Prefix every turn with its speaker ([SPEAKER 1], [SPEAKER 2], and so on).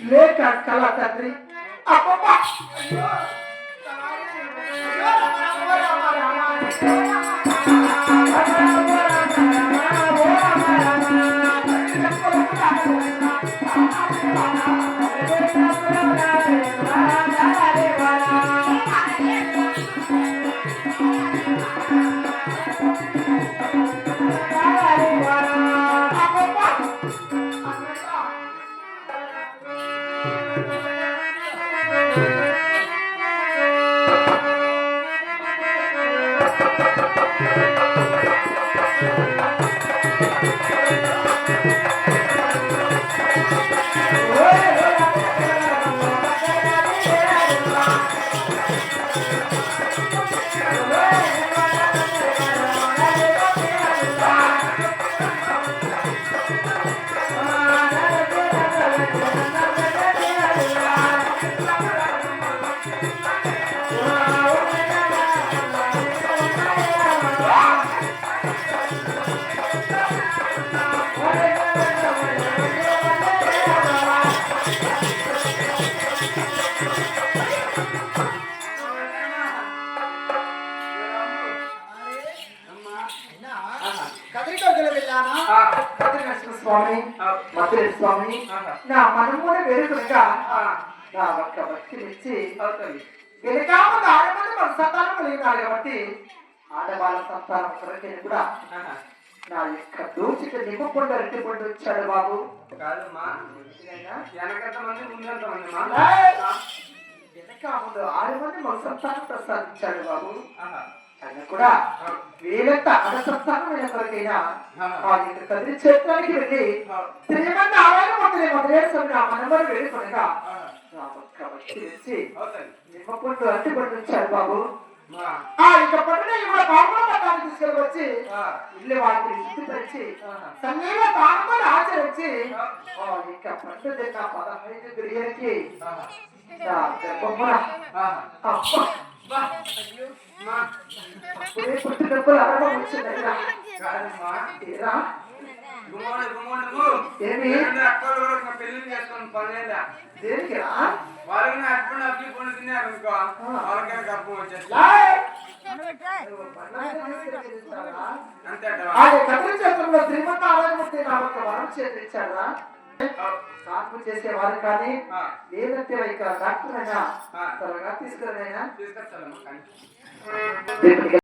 [SPEAKER 1] లేక కళ తండ్రి అబ్బబ్బా! Música స్వామి మధుర స్వామి నా మనమునే వేడుకలుగా నా ఒక్క భక్తినిచ్చి వెనకామ ఆడవాళ్ళు మన సంతానం కలిగినారు కాబట్టి ఆడవాళ్ళ సంతానం కొరకే కూడా నా యొక్క దోచిక నిమ్మపండు అరటి పండు వచ్చాడు బాబు.
[SPEAKER 2] కాదమ్మా? వెనకంత మంది ముందంత మంది!
[SPEAKER 1] వెనక ముందు ఆరు మంది మన సంతానం ప్రసాదించాడు బాబు. కూడా వీళ్ళంత ఆడ సంతానం వీళ్ళ కొరకైనా ఆ. యొక్క తండ్రి క్షేత్రానికి వెళ్ళి శ్రీమంత ఆలయం మొదలై మొదలేసుకుని ఆ మనమరు వేడుకొనగా నా ఒక్క భక్తి వచ్చి
[SPEAKER 2] అవుతుంది
[SPEAKER 1] నిమ్మపండు అరటి పండు వచ్చాడు బాబు. ఆ. ఇక పండుగ కూడా బాబుల పట్టాన్ని
[SPEAKER 2] ఆ.
[SPEAKER 1] ఇల్లు వాళ్ళకి శుద్ధిపరిచి ఆచరించి ఇక పండుగ పదహైదు. నా అప్పుడే పుట్టినప్పుడు ఆరంభం వచ్చిందయ్యా ఏమి?
[SPEAKER 2] పెళ్ళి చేసుకొని పనిలేదా
[SPEAKER 1] దేనికిరా
[SPEAKER 2] వాళ్ళకి నా హస్బెండ్ అప్పి పొంది తిన్నారు అనుకో వాళ్ళకైనా గర్భం వచ్చేసి
[SPEAKER 1] శ్రీమంత వరం చేతిచ్చాడా కాన్పు చేసేవారు కానీ లేదంటే ఇక డాక్టర్ అయినా త్వరగా తీసుకురానైనా
[SPEAKER 2] కానీ.